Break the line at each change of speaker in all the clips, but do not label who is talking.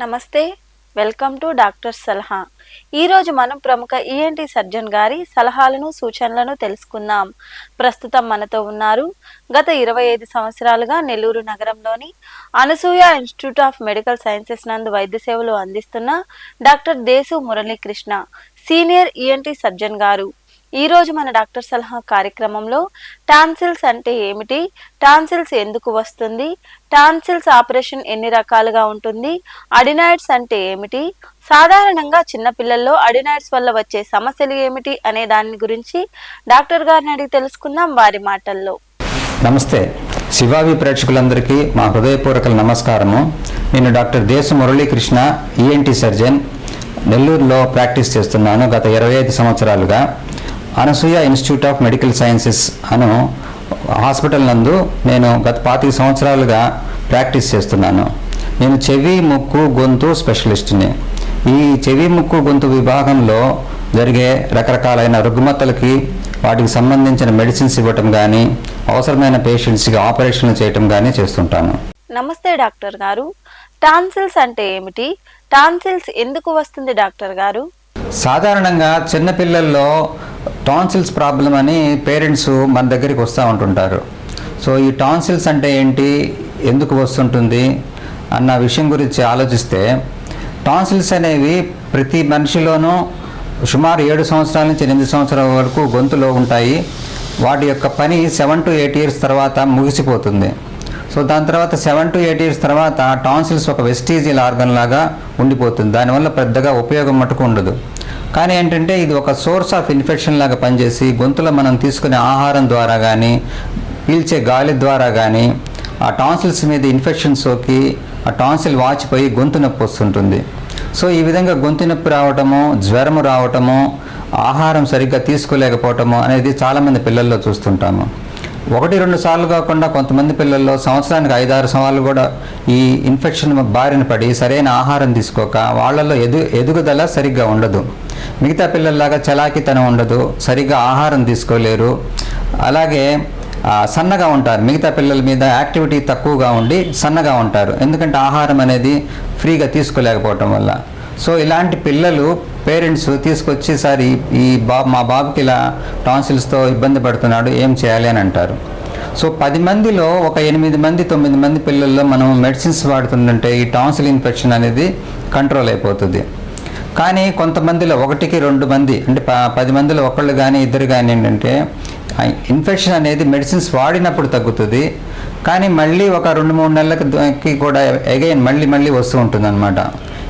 నమస్తే welcome to doctor సలహా. ఈరోజు మనం ప్రముఖ ఈఎన్టీ సర్జన్ గారి సలహాలను సూచనలను తెలుసుకుందాం. ప్రస్తుతం మనతో ఉన్నారు. గత ఇరవై ఐదు సంవత్సరాలుగా నెల్లూరు నగరంలోని Anasuya institute of medical sciences నందు వైద్య సేవలు అందిస్తున్న doctor Desu Muralikrishna senior ENT surgeon garu. ఈ రోజు మన డాక్టర్ సలహా కార్యక్రమంలో టాన్సిల్స్ అంటే ఏమిటి? టాన్సిల్స్ ఎందుకు వస్తుంది? టాన్సిల్స్ ఆపరేషన్ ఎన్ని రకాలుగా ఉంటుంది? అడినాయిడ్స్ అంటే ఏమిటి? సాధారణంగా చిన్నపిల్లల్లో అడినాయిడ్స్ వల్ల వచ్చే సమస్యలు ఏమిటి అనే దాని గురించి డాక్టర్ గారిని అడిగి తెలుసుకుందాం వారి మాటల్లో.
నమస్తే. శివావి ప్రేక్షకులందరికీ మా హృదయపూర్వక నమస్కారము. నేను doctor Desa Muralikrishna ENT surgeon నెల్లూరులో ప్రాక్టీస్ చేస్తున్నాను గత ఇరవై ఐదు సంవత్సరాలుగా. Anasuya institute of medical sciences Anu hospital నందు నేను గత పాతిక సంవత్సరాలుగా ప్రాక్టీస్ చేస్తున్నాను. నేను చెవి ముక్కు గొంతు స్పెషలిస్ట్ని. ఈ చెవి ముక్కు గొంతు విభాగంలో జరిగే రకరకాలైన రుగ్మతలకి వాటికి సంబంధించిన మెడిసిన్స్ ఇవ్వటం కానీ అవసరమైన పేషెంట్స్కి ఆపరేషన్లు చేయటం కానీ చేస్తుంటాను.
నమస్తే డాక్టర్ గారు. టాన్సిల్స్ అంటే ఏమిటి? టాన్సిల్స్ ఎందుకు వస్తుంది డాక్టర్ గారు?
సాధారణంగా చిన్నపిల్లల్లో టాన్సిల్స్ ప్రాబ్లం అని పేరెంట్స్ మన దగ్గరికి వస్తూ ఉంటుంటారు. సో ఈ టాన్సిల్స్ అంటే ఏంటి? ఎందుకు వస్తుంటుంది? అన్న విషయం గురించి ఆలోచిస్తే టాన్సిల్స్ అనేవి ప్రతి మనిషిలోనూ సుమారు ఏడు సంవత్సరాల నుంచి ఎనిమిది సంవత్సరాల వరకు గొంతులో ఉంటాయి. వాటి యొక్క పని సెవెన్ టు ఎయిట్ ఇయర్స్ తర్వాత ముగిసిపోతుంది. సో దాని తర్వాత సెవెన్ టు ఎయిట్ ఇయర్స్ తర్వాత టాన్సిల్స్ ఒక వెస్టీజియల్ ఆర్గన్ లాగా ఉండిపోతుంది. దానివల్ల పెద్దగా ఉపయోగం మటుకు ఉండదు. కానీ ఏంటంటే ఇది ఒక సోర్స్ ఆఫ్ ఇన్ఫెక్షన్ లాగా పనిచేసి గొంతులో మనం తీసుకునే ఆహారం ద్వారా కానీ పీల్చే గాలి ద్వారా కానీ ఆ టాన్సిల్స్ మీద ఇన్ఫెక్షన్ సోకి ఆ టాన్సిల్ వాచిపోయి గొంతు నొప్పి వస్తుంటుంది. సో ఈ విధంగా గొంతు నొప్పి రావటము జ్వరము రావటము ఆహారం సరిగ్గా తీసుకోలేకపోవటము అనేది చాలామంది పిల్లల్లో చూస్తుంటాము. ఒకటి రెండు సార్లు కాకుండా కొంతమంది పిల్లల్లో సంవత్సరానికి ఐదారు సార్లు కూడా ఈ ఇన్ఫెక్షన్ బారిన పడి సరైన ఆహారం తీసుకోక వాళ్ళల్లో ఎదు ఎదుగుదల సరిగ్గా ఉండదు. మిగతా పిల్లల్లాగా చలాకితనం ఉండదు సరిగ్గా ఆహారం తీసుకోలేరు. అలాగే సన్నగా ఉంటారు. మిగతా పిల్లల మీద యాక్టివిటీ తక్కువగా ఉండి సన్నగా ఉంటారు. ఎందుకంటే ఆహారం అనేది ఫ్రీగా తీసుకోలేకపోవటం వల్ల. సో ఇలాంటి పిల్లలు పేరెంట్స్ తీసుకొచ్చి సార్ ఈ- ఈ బాబు మా బాబుకి ఇలా టాన్సిల్స్తో ఇబ్బంది పడుతున్నాడు ఏం చేయాలి? అని అంటారు. సో పది మందిలో ఒక ఎనిమిది మంది తొమ్మిది మంది పిల్లల్లో మనం మెడిసిన్స్ వాడుతుందంటే ఈ టాన్సిల్ ఇన్ఫెక్షన్ అనేది కంట్రోల్ అయిపోతుంది. కానీ కొంతమందిలో ఒకటికి రెండు మంది అంటే ప- పది మందిలో ఒకళ్ళు కానీ ఇద్దరు కానీ ఏంటంటే ఇన్ఫెక్షన్ అనేది మెడిసిన్స్ వాడినప్పుడు తగ్గుతుంది. కానీ మళ్ళీ ఒక రెండు మూడు నెలలకి కూడా అగైన్ మళ్ళీ మళ్ళీ వస్తూ ఉంటుంది అనమాట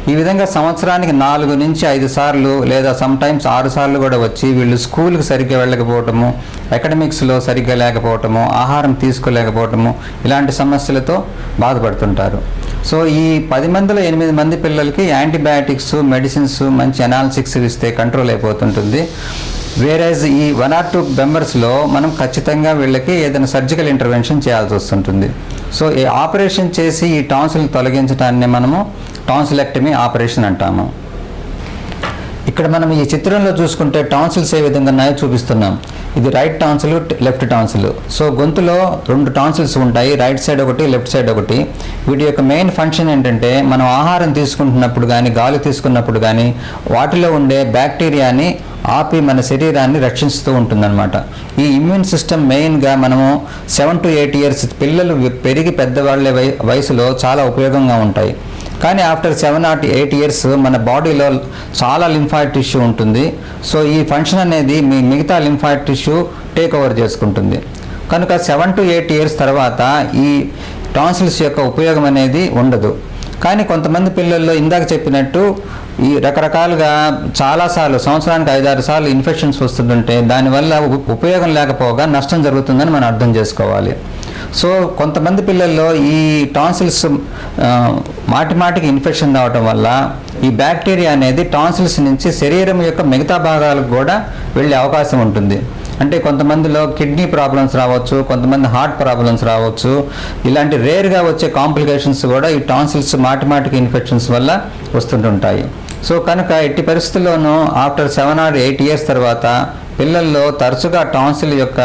ఈ విధంగా సంవత్సరానికి నాలుగు నుంచి ఐదు సార్లు లేదా సమ్ టైమ్స్ ఆరు సార్లు కూడా వచ్చి వీళ్ళు స్కూల్కి సరిగ్గా వెళ్ళకపోవటము అకాడమిక్స్లో సరిగ్గా లేకపోవటము ఆహారం తీసుకోలేకపోవటము ఇలాంటి సమస్యలతో బాధపడుతుంటారు. సో ఈ పది మందిలో ఎనిమిది మంది పిల్లలకి యాంటీబయాటిక్స్ మెడిసిన్స్ మంచి అనాలిసిక్స్ ఇస్తే కంట్రోల్ అయిపోతుంటుంది. వేరేజ్ ఈ వన్ ఆర్ టూ మెంబర్స్లో మనం ఖచ్చితంగా వీళ్ళకి ఏదైనా సర్జికల్ ఇంటర్వెన్షన్ చేయాల్సి వస్తుంటుంది. సో ఈ ఆపరేషన్ చేసి ఈ టాన్సిల్ తొలగించడాన్ని మనము టాన్సిలెక్టమీ ఆపరేషన్ అంటాము. ఇక్కడ మనం ఈ చిత్రంలో చూసుకుంటే టాన్సిల్స్ ఏ విధంగా ఉన్నాయో చూపిస్తున్నాం. ఇది right tonsil left tonsil. So గొంతులో రెండు టాన్సిల్స్ ఉంటాయి. రైట్ సైడ్ ఒకటి లెఫ్ట్ సైడ్ ఒకటి. వీటి యొక్క మెయిన్ ఫంక్షన్ ఏంటంటే మనం ఆహారం తీసుకుంటున్నప్పుడు కానీ గాలి తీసుకున్నప్పుడు కానీ వాటిలో ఉండే బ్యాక్టీరియాని ఆపి మన శరీరాన్ని రక్షిస్తూ ఉంటుందన్నమాట. ఈ ఇమ్యూన్ సిస్టమ్ మెయిన్గా మనము సెవెన్ టు ఎయిట్ ఇయర్స్ పిల్లలు పెరిగి పెద్దవాళ్ళ వయ వయసులో చాలా ఉపయోగంగా ఉంటాయి. కానీ after seven or eight years మన బాడీలో చాలా లింఫాయిడ్ టిష్యూ ఉంటుంది. సో ఈ ఫంక్షన్ అనేది మీ మిగతా లింఫాయిడ్ టిష్యూ టేక్ ఓవర్ చేసుకుంటుంది. కనుక సెవెన్ టు ఎయిట్ ఇయర్స్ తర్వాత ఈ టాన్సిల్స్ యొక్క ఉపయోగం అనేది ఉండదు. కానీ కొంతమంది పిల్లల్లో ఇందాక చెప్పినట్టు ఈ రకరకాలుగా చాలాసార్లు సంవత్సరానికి ఐదారు సార్లు ఇన్ఫెక్షన్స్ వస్తుంటుంటే దానివల్ల ఉపయోగం లేకపోగా నష్టం జరుగుతుందని మనం అర్థం చేసుకోవాలి. సో కొంతమంది పిల్లల్లో ఈ టాన్సిల్స్ మాటి మాటికి ఇన్ఫెక్షన్ రావటం వల్ల ఈ బ్యాక్టీరియా అనేది టాన్సిల్స్ నుంచి శరీరం యొక్క మిగతా భాగాలకు కూడా వెళ్ళే అవకాశం ఉంటుంది. అంటే కొంతమందిలో కిడ్నీ ప్రాబ్లమ్స్ రావచ్చు కొంతమంది హార్ట్ ప్రాబ్లమ్స్ రావచ్చు. ఇలాంటి రేర్గా వచ్చే కాంప్లికేషన్స్ కూడా ఈ టాన్సిల్స్ మాటి మాటికి ఇన్ఫెక్షన్స్ వల్ల వస్తుంటుంటాయి. సో కనుక ఎట్టి పరిస్థితుల్లోనూ after seven or eight years తర్వాత పిల్లల్లో తరచుగా టాన్సిల్ యొక్క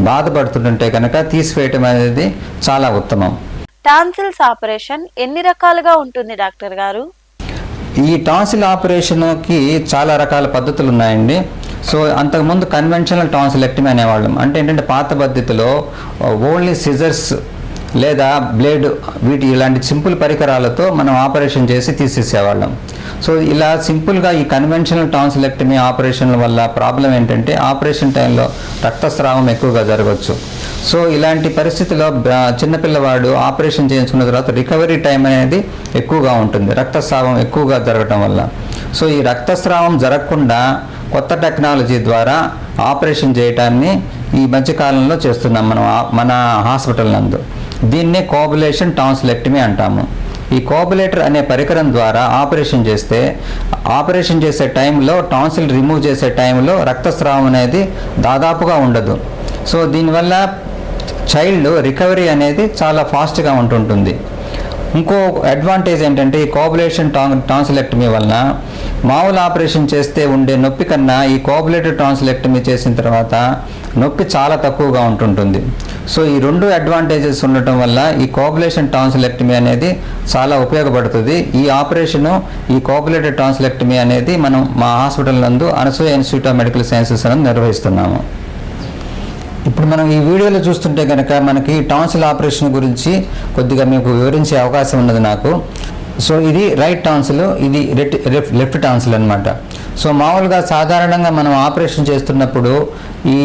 బాధపడుతుంటే కనుక తీసివేయటం అనేది చాలా ఉత్తమం.
టాన్సిల్స్ ఆపరేషన్ ఎన్ని రకాలుగా ఉంటుంది డాక్టర్ గారు?
ఈ టాన్సిల్ ఆపరేషన్కి చాలా రకాల పద్ధతులు ఉన్నాయండి. సో అంతకుముందు కన్వెన్షనల్ టాన్సిలెక్టమీ అనేవాళ్ళం. అంటే ఏంటంటే పాత పద్ధతిలో ఓన్లీ సిజర్స్ లేదా బ్లేడ్ వీటి ఇలాంటి సింపుల్ పరికరాలతో మనం ఆపరేషన్ చేసి తీసేసేవాళ్ళం. సో ఇలా సింపుల్గా ఈ కన్వెన్షనల్ టాన్సిలెక్టమీ ఆపరేషన్ల వల్ల ప్రాబ్లం ఏంటంటే ఆపరేషన్ టైంలో రక్తస్రావం ఎక్కువగా జరగవచ్చు సో ఇలాంటి పరిస్థితిలో చిన్నపిల్లవాడు ఆపరేషన్ చేయించుకున్న తర్వాత రికవరీ టైం అనేది ఎక్కువగా ఉంటుంది. రక్తస్రావం ఎక్కువగా జరగటం వల్ల. సో ఈ రక్తస్రావం జరగకుండా కొత్త టెక్నాలజీ ద్వారా ఆపరేషన్ చేయటాన్ని ఈ మధ్యకాలంలో చేస్తున్నాం మనం మన హాస్పిటల్ నందు. దీన్నే కోబులేషన్ టాన్స్లెక్టమీ అంటాము. ఈ కోబులేటర్ అనే పరికరం ద్వారా ఆపరేషన్ చేస్తే ఆపరేషన్ చేసే టైంలో టాన్సిల్ రిమూవ్ చేసే టైంలో రక్తస్రావం అనేది దాదాపుగా ఉండదు. సో దీనివల్ల చైల్డ్ రికవరీ అనేది చాలా ఫాస్ట్గా ఉంటుంటుంది. ఇంకో అడ్వాంటేజ్ ఏంటంటే ఈ కోబులేషన్ టాన్ టాన్సిలెక్టమీ వలన మామూలు ఆపరేషన్ చేస్తే ఉండే నొప్పి కన్నా ఈ కోబులేటర్ టాన్సిలెక్టమీ చేసిన తర్వాత నొప్పి చాలా తక్కువగా ఉంటుంటుంది. సో ఈ రెండు అడ్వాంటేజెస్ ఉండటం వల్ల ఈ కోపులేషన్ టాన్సిలెక్టమీ అనేది చాలా ఉపయోగపడుతుంది. ఈ ఆపరేషను ఈ కోబులేటెడ్ టాన్సిలెక్టమీ అనేది మనం మా హాస్పిటల్ నందు Anasuya institute of medical sciences అని నిర్వహిస్తున్నాము. ఇప్పుడు మనం ఈ వీడియోలో చూస్తుంటే కనుక మనకి టాన్సిల్ ఆపరేషన్ గురించి కొద్దిగా మీకు వివరించే అవకాశం ఉన్నది నాకు. సో ఇది రైట్ టాన్సిల్ ఇది రెట్- లెఫ్ట్ లెఫ్ట్ టాన్సిల్ అనమాట సో మామూలుగా సాధారణంగా మనం ఆపరేషన్ చేస్తున్నప్పుడు ఈ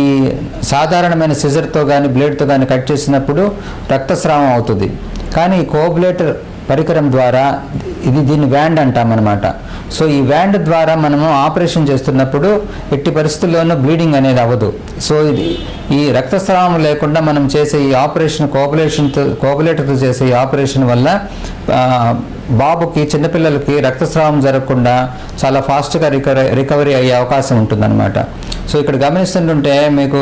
సాధారణమైన సిజర్తో కానీ బ్లేడ్తో కానీ కట్ చేసినప్పుడు రక్తస్రావం అవుతుంది. కానీ ఈ కోబులేటర్ పరికరం ద్వారా ఇది దీన్ని వ్యాండ్ అంటామన్నమాట సో ఈ వ్యాండ్ ద్వారా మనము ఆపరేషన్ చేస్తున్నప్పుడు ఎట్టి పరిస్థితుల్లోనూ బ్లీడింగ్ అనేది అవ్వదు. సో ఇది ఈ రక్తస్రావం లేకుండా మనం చేసే ఈ ఆపరేషన్ కోపులేషన్తో కోపులేటర్తో చేసే ఈ ఆపరేషన్ వల్ల బాబుకి చిన్నపిల్లలకి రక్తస్రావం జరగకుండా చాలా ఫాస్ట్గా రికవరీ రికవరీ అయ్యే అవకాశం ఉంటుందన్నమాట. సో ఇక్కడ గమనిస్తుంటుంటే మీకు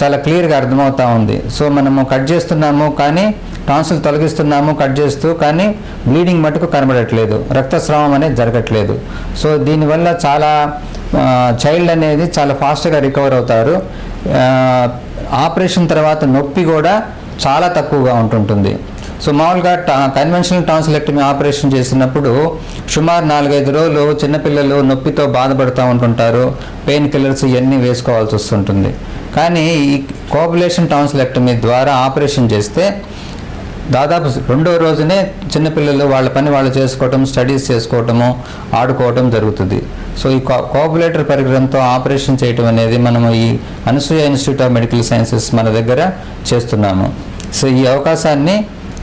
చాలా క్లియర్గా అర్థమవుతా ఉంది. సో మనము కట్ చేస్తున్నాము కానీ టాన్సిల్ తొలగిస్తున్నాము కట్ చేస్తూ కానీ బ్లీడింగ్ మటుకు కనబడట్లేదు. రక్తస్రావం అనేది జరగట్లేదు. సో దీనివల్ల చాలా చైల్డ్ అనేది చాలా ఫాస్ట్గా రికవర్ అవుతారు. ఆపరేషన్ తర్వాత నొప్పి కూడా చాలా తక్కువగా ఉంటుంటుంది. సో మామూలుగా టా కన్వెన్షనల్ టాన్సిలెక్టమీ ఆపరేషన్ చేసినప్పుడు సుమారు నాలుగైదు రోజులు చిన్నపిల్లలు నొప్పితో బాధపడుతూ ఉంటుంటారు పెయిన్ కిల్లర్స్ ఇవన్నీ వేసుకోవాల్సి వస్తుంటుంది. కానీ ఈ కోపులేషన్ టాన్సిలెక్టమీ ద్వారా ఆపరేషన్ చేస్తే దాదాపు రెండో రోజునే చిన్నపిల్లలు వాళ్ళ పని వాళ్ళు చేసుకోవటం స్టడీస్ చేసుకోవటము ఆడుకోవటం జరుగుతుంది. సో ఈ కో పరికరంతో ఆపరేషన్ చేయటం అనేది మనము ఈ Anasuya institute of medical sciences మన దగ్గర చేస్తున్నాము. సో ఈ అవకాశాన్ని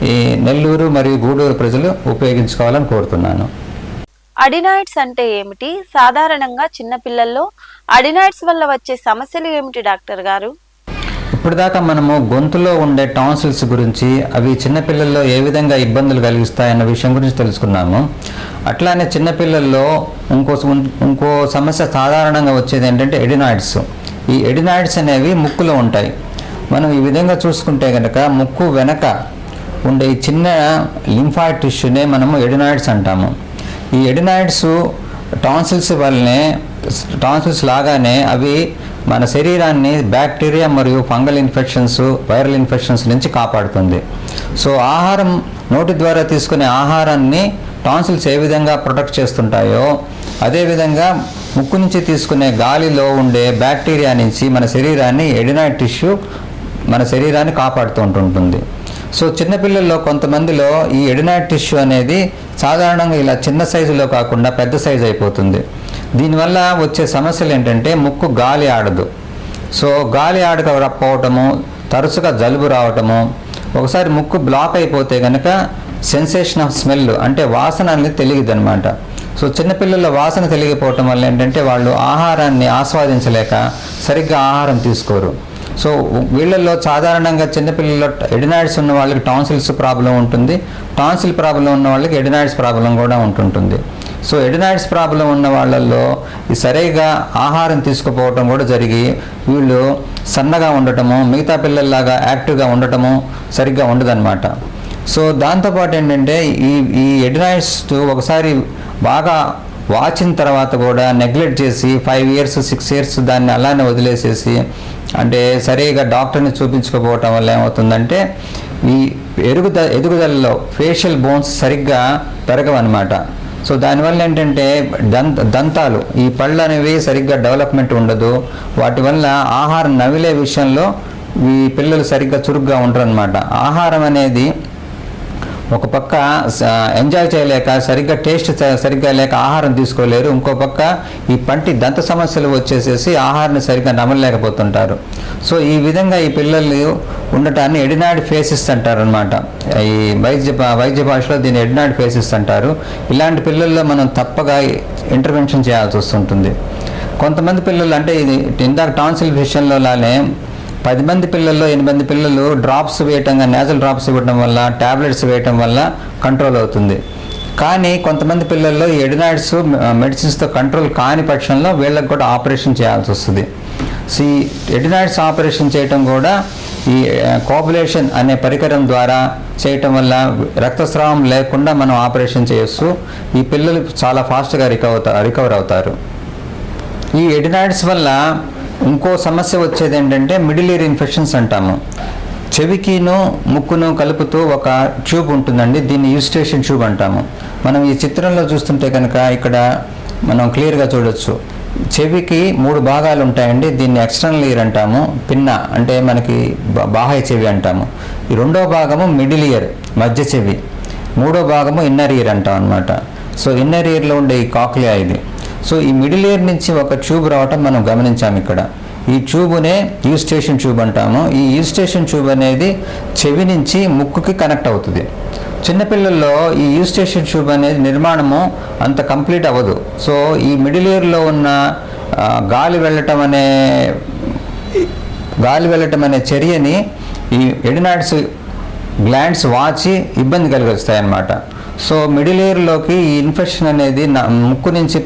ఈ నెల్లూరు మరియు గూడూరు ప్రజలు ఉపయోగించుకోవాలని కోరుతున్నాను.
అడినాయిడ్స్ అంటే ఏమిటి? సాధారణంగా చిన్నపిల్లల్లో అడినాయిడ్స్ వల్ల వచ్చే సమస్యలు ఏమిటి డాక్టర్ గారు?
ఇప్పటిదాకా మనము గొంతులో ఉండే టాన్సిల్స్ గురించి అవి చిన్నపిల్లల్లో ఏ విధంగా ఇబ్బందులు కలిగిస్తాయన్న విషయం గురించి తెలుసుకున్నాము. అట్లానే చిన్నపిల్లల్లో ఇంకో ఇంకో సమస్య సాధారణంగా వచ్చేది ఏంటంటే ఎడినాయిడ్స్ ఈ ఎడినాయిడ్స్ అనేవి ముక్కులో ఉంటాయి. మనం ఈ విధంగా చూసుకుంటే కనుక ముక్కు వెనక ఉండే ఈ చిన్న లింఫాయిడ్ టిష్యూనే మనము ఎడినాయిడ్స్ అంటాము. ఈ ఎడినాయిడ్స్ టాన్సిల్స్ వల్లనే టాన్సిల్స్ లాగానే అవి మన శరీరాన్ని బ్యాక్టీరియా మరియు ఫంగల్ ఇన్ఫెక్షన్స్ వైరల్ ఇన్ఫెక్షన్స్ నుంచి కాపాడుతుంది. సో ఆహారం నోటి ద్వారా తీసుకునే ఆహారాన్ని టాన్సిల్స్ ఏ విధంగా ప్రొటెక్ట్ చేస్తుంటాయో అదేవిధంగా ముక్కు నుంచి తీసుకునే గాలిలో ఉండే బ్యాక్టీరియా నుంచి మన శరీరాన్ని ఎడినాయిడ్ టిష్యూ మన శరీరాన్ని కాపాడుతూ ఉంటుంటుంది. సో చిన్నపిల్లల్లో కొంతమందిలో ఈ ఎడినాయిడ్ టిష్యూ అనేది సాధారణంగా ఇలా చిన్న సైజులో కాకుండా పెద్ద సైజు అయిపోతుంది. దీనివల్ల వచ్చే సమస్యలు ఏంటంటే ముక్కు గాలి ఆడదు. సో గాలి ఆడకపోవటము తరచుగా జలుబు రావటము ఒకసారి ముక్కు బ్లాక్ అయిపోతే కనుక సెన్సేషన్ ఆఫ్ స్మెల్ అంటే వాసన అనేది తెలియదు అనమాట సో చిన్నపిల్లల వాసన తెలియకపోవటం వల్ల ఏంటంటే వాళ్ళు ఆహారాన్ని ఆస్వాదించలేక సరిగ్గా ఆహారం తీసుకోరు. సో వీళ్ళల్లో సాధారణంగా చిన్నపిల్లల్లో ఎడినాయిడ్స్ ఉన్న వాళ్ళకి టాన్సిల్స్ ప్రాబ్లం ఉంటుంది. టాన్సిల్ ప్రాబ్లం ఉన్న వాళ్ళకి ఎడినాయిడ్స్ ప్రాబ్లం కూడా ఉంటుంటుంది. సో ఎడినాయిడ్స్ ప్రాబ్లం ఉన్న వాళ్ళల్లో ఈ సరిగా ఆహారం తీసుకుపోవటం కూడా జరిగి వీళ్ళు సన్నగా ఉండటము మిగతా పిల్లల్లాగా యాక్టివ్గా ఉండటము సరిగ్గా ఉండదన్నమాట. సో దాంతోపాటు ఏంటంటే ఈ ఈ ఎడినాయిడ్స్ ఒకసారి బాగా వాచిన తర్వాత కూడా నెగ్లెక్ట్ చేసి ఫైవ్ ఇయర్స్ సిక్స్ ఇయర్స్ దాన్ని అలానే వదిలేసేసి అంటే సరిగా డాక్టర్ని చూపించుకోపోవటం వల్ల ఏమవుతుందంటే ఈ ఎరుగుద ఎదుగుదలలో ఫేషియల్ బోన్స్ సరిగ్గా పెరగవన్నమాట. సో దానివల్ల ఏంటంటే దంత దంతాలు ఈ పళ్ళు అనేవి సరిగ్గా డెవలప్మెంట్ ఉండదు. వాటి వల్ల ఆహారం నవిలే విషయంలో ఈ పిల్లలు సరిగ్గా చురుగ్గా ఉండరు అనమాట ఆహారం అనేది ఒక పక్క స- ఎంజాయ్ చేయలేక సరిగ్గా టేస్ట్ సరిగ్గా లేక ఆహారం తీసుకోలేరు. ఇంకో పక్క ఈ పంటి దంత సమస్యలు వచ్చేసేసి ఆహారాన్ని సరిగ్గా నమలలేకపోతుంటారు. సో ఈ విధంగా ఈ పిల్లలు ఉండటాన్ని ఎడినాడ్ ఫేసిస్ అంటారు అనమాట ఈ వైద్య భా- వైద్య భాషలో దీన్ని ఎడినాడ్ ఫేసిస్ అంటారు. ఇలాంటి పిల్లల్లో మనం తప్పగా ఇంటర్వెన్షన్ చేయాల్సి వస్తుంటుంది. కొంతమంది పిల్లలు అంటే ఇది ఇందాక టాన్సిల్ విషయంలో లానే పది మంది పిల్లల్లో ఎనిమిది పిల్లలు డ్రాప్స్ వేయటం నేజల్ డ్రాప్స్ ఇవ్వడం వల్ల టాబ్లెట్స్ వేయటం వల్ల కంట్రోల్ అవుతుంది. కానీ కొంతమంది పిల్లల్లో ఎడినాయిడ్స్ మెడిసిన్స్తో కంట్రోల్ కాని పక్షంలో వీళ్ళకి కూడా ఆపరేషన్ చేయాల్సి వస్తుంది. సో ఈ ఎడినాయిడ్స్ ఆపరేషన్ చేయటం కూడా ఈ కోపులేషన్ అనే పరికరం ద్వారా చేయటం వల్ల రక్తస్రావం లేకుండా మనం ఆపరేషన్ చేయొచ్చు. ఈ పిల్లలు చాలా ఫాస్ట్గా రికవర్ రికవర్ అవుతారు. ఈ ఎడినాయిడ్స్ వల్ల ఇంకో సమస్య వచ్చేది ఏంటంటే మిడిల్ ఇయర్ ఇన్ఫెక్షన్స్ అంటాము. చెవికిను ముక్కును కలుపుతూ ఒక ట్యూబ్ ఉంటుందండి దీన్ని యూస్టేషన్ ట్యూబ్ అంటాము. మనం ఈ చిత్రంలో చూస్తుంటే కనుక ఇక్కడ మనం క్లియర్గా చూడొచ్చు. చెవికి మూడు భాగాలు ఉంటాయండి దీన్ని ఎక్స్టర్నల్ ఇయర్ అంటాము పిన్న అంటే మనకి బా- బాహ్య చెవి అంటాము. ఈ రెండో భాగము మిడిల్ ఇయర్ మధ్య చెవి. మూడో భాగము ఇన్నర్ ఇయర్ అంటాం అనమాట సో ఇన్నర్ ఇయర్లో ఉండే ఈ కాక్లియా ఇది. సో ఈ మిడిల్ ఇయర్ నుంచి ఒక ట్యూబ్ రావటం మనం గమనించాము ఇక్కడ. ఈ ట్యూబునే యూ స్టేషన్ ట్యూబ్ అంటాము. ఈ యూ స్టేషన్ ట్యూబ్ అనేది చెవి నుంచి ముక్కుకి కనెక్ట్ అవుతుంది. చిన్నపిల్లల్లో ఈ యూ స్టేషన్ ట్యూబ్ అనేది నిర్మాణము అంత కంప్లీట్ అవ్వదు. సో ఈ మిడిల్ ఇయర్లో ఉన్న గాలి వెళ్ళటం అనే గాలి వెళ్ళటం అనే చర్యని ఈ ఎడినాయిడ్స్ గ్లాండ్స్ వాచి ఇబ్బంది కలిగిస్తాయి అన్నమాట సో మిడిల్ ఇయర్లోకి ఈ ఇన్ఫెక్షన్ అనేది నా ముక్కు నుంచి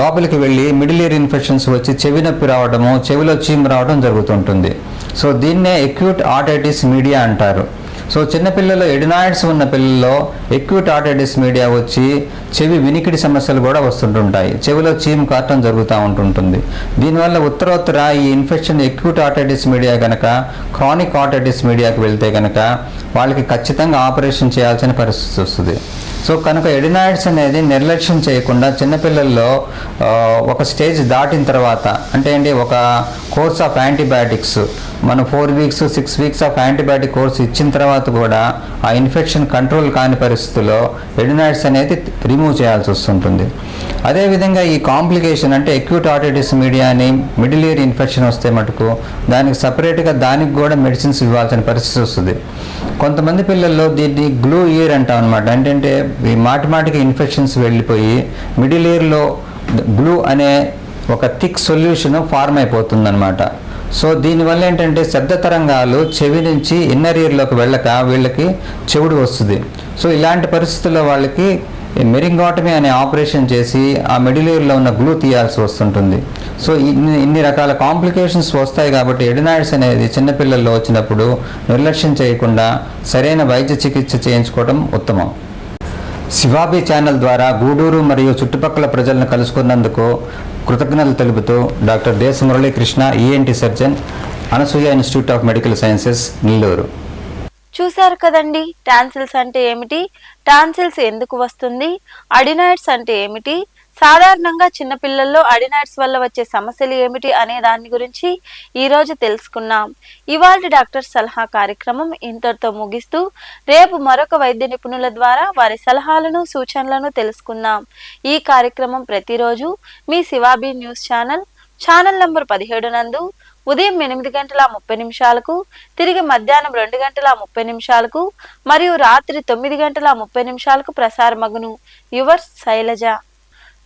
లోపలికి వెళ్ళి మిడిల్ ఇయర్ ఇన్ఫెక్షన్స్ వచ్చి చెవి నొప్పి రావడము చెవిలో చీము రావడం జరుగుతుంటుంది. సో దీన్నే ఎక్యూట్ ఆటైటిస్ మీడియా అంటారు. సో చిన్నపిల్లలు ఎడినాయిడ్స్ ఉన్న పిల్లల్లో ఎక్యూట్ ఆటైటిస్ మీడియా వచ్చి చెవి వినికిడి సమస్యలు కూడా వస్తుంటుంటాయి. చెవిలో చీము కారటం జరుగుతూ ఉంటుంటుంది. దీనివల్ల ఉత్తరోత్తర ఈ ఇన్ఫెక్షన్ ఎక్యూట్ ఆటైటిస్ మీడియా కనుక క్రానిక్ ఆటైటిస్ మీడియాకి వెళ్తే కనుక వాళ్ళకి ఖచ్చితంగా ఆపరేషన్ చేయాల్సిన పరిస్థితి వస్తుంది. సో కనుక ఎడినాయిడ్స్ అనేది నిర్లక్ష్యం చేయకుండా చిన్నపిల్లల్లో ఒక స్టేజ్ దాటిన తర్వాత అంటే ఏంటి ఒక కోర్స్ ఆఫ్ యాంటీబయాటిక్స్ మనం four weeks six weeks of antibiotic course ఇచ్చిన తర్వాత కూడా ఆ ఇన్ఫెక్షన్ కంట్రోల్ కాని పరిస్థితుల్లో ఎడినాయిడ్స్ అనేది రిమూవ్ చేయాల్సి వస్తుంటుంది. అదేవిధంగా ఈ కాంప్లికేషన్ అంటే ఎక్యూట్ ఆటైటిస్ మీడియా అని మిడిల్ ఇయర్ ఇన్ఫెక్షన్ వస్తే మటుకు దానికి సపరేట్గా దానికి కూడా మెడిసిన్స్ ఇవ్వాల్సిన పరిస్థితి వస్తుంది. కొంతమంది పిల్లల్లో దీన్ని గ్లూ ఇయర్ అంటాం అనమాట ఏంటంటే ఈ మాటి మాటికి ఇన్ఫెక్షన్స్ వెళ్ళిపోయి మిడిల్ ఇయర్లో గ్లూ అనే ఒక థిక్ సొల్యూషన్ ఫార్మ్ అయిపోతుంది సో దీనివల్ల ఏంటంటే శబ్ద తరంగాలు చెవి నుంచి ఇన్నర్ ఇయర్లోకి వెళ్ళక వీళ్ళకి చెవుడు వస్తుంది. సో ఇలాంటి పరిస్థితుల్లో వాళ్ళకి మెరింగాటమీ అనే ఆపరేషన్ చేసి ఆ మిడిల్ ఇయర్లో ఉన్న గ్లూ తీయాల్సి వస్తుంటుంది. సో ఇన్ని ఇన్ని రకాల కాంప్లికేషన్స్ వస్తాయి కాబట్టి ఎడినాయిడ్స్ అనేది చిన్నపిల్లల్లో వచ్చినప్పుడు నిర్లక్ష్యం చేయకుండా సరైన వైద్య చికిత్స చేయించుకోవడం ఉత్తమం. శివాబీ ఛానల్ ద్వారా గూడూరు మరియు చుట్టుపక్కల ప్రజలను కలుసుకున్నందుకు కృతజ్ఞతలు తెలుపుతూ doctor Desa Muralikrishna ENT surgeon Anasuya institute of medical sciences Nellore.
చూశారు కదండి టాన్సిల్స్ అంటే ఏమిటి? టాన్సిల్స్ ఎందుకు వస్తుంది? అడినాయిడ్స్ అంటే ఏమిటి? సాధారణంగా చిన్నపిల్లల్లో అడినాయిడ్స్ వల్ల వచ్చే సమస్యలు ఏమిటి అనే దాని గురించి ఈరోజు తెలుసుకున్నాం. ఇవాళ డాక్టర్ సలహా కార్యక్రమం ఇంతటితో ముగిస్తూ రేపు మరొక వైద్య నిపుణుల ద్వారా వారి సలహాలను సూచనలను తెలుసుకుందాం. ఈ కార్యక్రమం ప్రతిరోజు మీ Shivabi news channel channel number పదిహేడు నందు ఉదయం ఎనిమిది గంటల ముప్పై నిమిషాలకు తిరిగి మధ్యాహ్నం రెండు గంటల ముప్పై నిమిషాలకు మరియు రాత్రి తొమ్మిది గంటల ముప్పై నిమిషాలకు ప్రసారమగును. యువర్ శైలజ